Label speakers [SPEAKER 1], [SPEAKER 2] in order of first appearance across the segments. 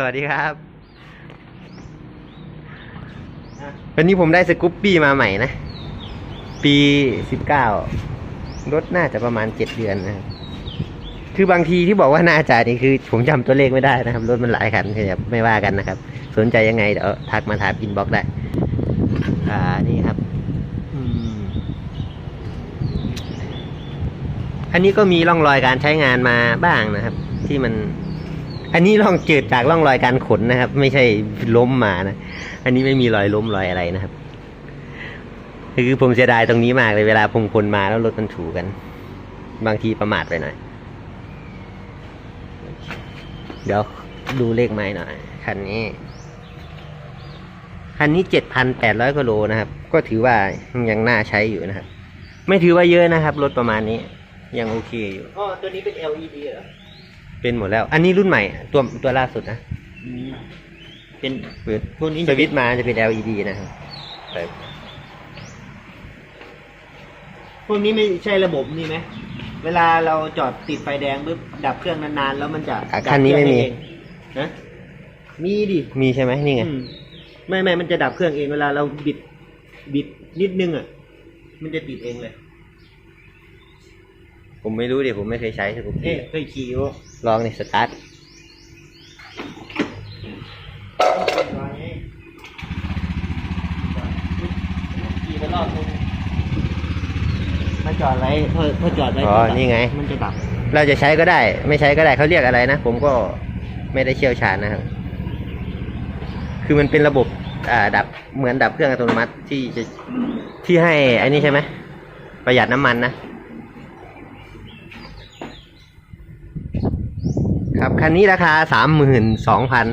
[SPEAKER 1] สวัสดีครับ วันนี้ผมได้สกูปปี้มาใหม่นะ ปีสิบเก้ารถน่าจะประมาณเจ็ดเดือนนะครับ คือบางทีที่บอกว่าน่าจะนี่คือ ผมจำตัวเลขไม่ได้นะครับ รถมันหลายคันครับไม่ว่ากันนะครับ สนใจยังไงเดี๋ยวทักมาถามอินบ็อกได้ อ่า นี่ครับ อันนี้ก็มีร่องรอยการใช้งานมาบ้างนะครับ ที่มัน อันนี้ร่องเกิดจากร่องรอยการขนนะครับ ไม่ใช่ล้มมานะ อันนี้ไม่มีรอยล้มรอยอะไรนะครับ คือผมเสียดายตรงนี้มากเลยเวลาพงพลมาแล้วรถมันถูกัน บางทีประมาทไปหน่อย เดี๋ยวดูเลขไม้หน่อยคันนี้ คันนี้เจ็ดพันแปดร้อยกิโลนะครับ ก็ถือว่ายังน่าใช้อยู่นะครับ ไม่ถือว่าเยอะนะครับ รถประมาณนี้ ยังโอเคอยู่
[SPEAKER 2] อ๋อตัวนี้เป็น LED เหรอ
[SPEAKER 1] เป็นหมดแล้ว อันนี้รุ่นใหม่ตัวตัวล่าสุดนะ
[SPEAKER 2] อืมเป็น
[SPEAKER 1] เปิด
[SPEAKER 2] พวกนี้
[SPEAKER 1] ส
[SPEAKER 2] จะ
[SPEAKER 1] วิตช์มาจะเป็น LED นะครับแต่
[SPEAKER 2] พวกนี้ไม่ใช่ระบบนี่ไหมเวลาเราจอดติดไฟแดงปุ๊บดับเครื่องนานๆ แล้วมันจะ
[SPEAKER 1] อะ
[SPEAKER 2] ดับ
[SPEAKER 1] คันนี้ไม่มี
[SPEAKER 2] เครื่องเองนะมีดิ
[SPEAKER 1] มีใช่ไหมนี่ไง
[SPEAKER 2] อืมไม่ไม่มันจะดับเครื่องเองเวลาเราบิด บิดนิดนึงอะ มันจะติดเองเลย
[SPEAKER 1] ผมไม่รู้ดิผมไม่เคยใช้สกูป
[SPEAKER 2] เอ๊ะ
[SPEAKER 1] ปี้
[SPEAKER 2] เคยขี่อยู่
[SPEAKER 1] ลองในสตาร์ท
[SPEAKER 2] ขี่ไปรอบนึงถ้าจอดไว้ถ้าถ้าจอดไว้
[SPEAKER 1] อ๋อ
[SPEAKER 2] จะดับ
[SPEAKER 1] นี่ไง
[SPEAKER 2] มันจะดับ
[SPEAKER 1] เราจะใช้ก็ได้ ไม่ใช้ก็ได้เขาเรียกอะไรนะ ผมก็ไม่ได้เชี่ยวชาญนะครับ คือมันเป็นระบบอ่าดับเหมือนดับเครื่องอัตโนมัติที่จะที่ให้อันนี้ใช่ไหมประหยัดน้ำมันนะ ครับ คันนี้ราคาสามหมื่นสองพัน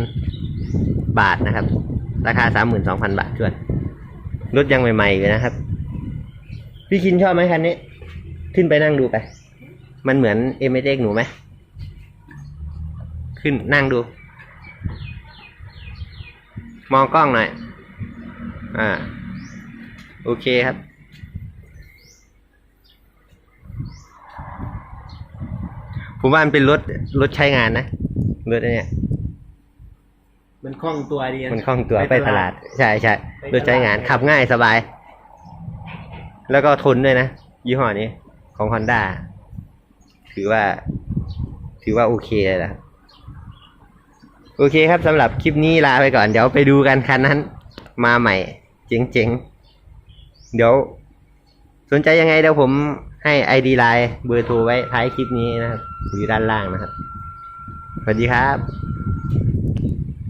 [SPEAKER 1] บาทนะครับ ราคาสามหมื่นสองพันบาทช่วยรถยังใหม่ๆอยู่นะครับ พี่คินชอบไหมคันนี้ ขึ้นไปนั่งดูไป มันเหมือนเอ็มเอ็กหนูไหม ขึ้นนั่งดู มองกล้องหน่อย อ่า โอเคครับ ผมว่ามันเป็นรถรถใช้งานนะรถอันเนี้ย
[SPEAKER 2] มันคล่องตัวดีะ
[SPEAKER 1] มันคล่องตัวไปตลาด ใช่ใช่
[SPEAKER 2] ไปตลาด
[SPEAKER 1] รถใช้งานขับง่ายสบาย แล้วก็ทนด้วยนะ ยี่ห้อนี้ ของ Honda ถือว่า ถือว่าโอเคเลยนะโอเคครับสำหรับคลิปนี้ลาไปก่อน เดี๋ยวไปดูกันคันนั้น มาใหม่ เจ๋งๆ เดี๋ยว สนใจยังไงเดี๋ยวผมให้ ID ไลน์เบอร์โทรไว้ท้ายคลิปนี้นะครับ อยู่ด้านล่างนะครับ สวัสดีครับ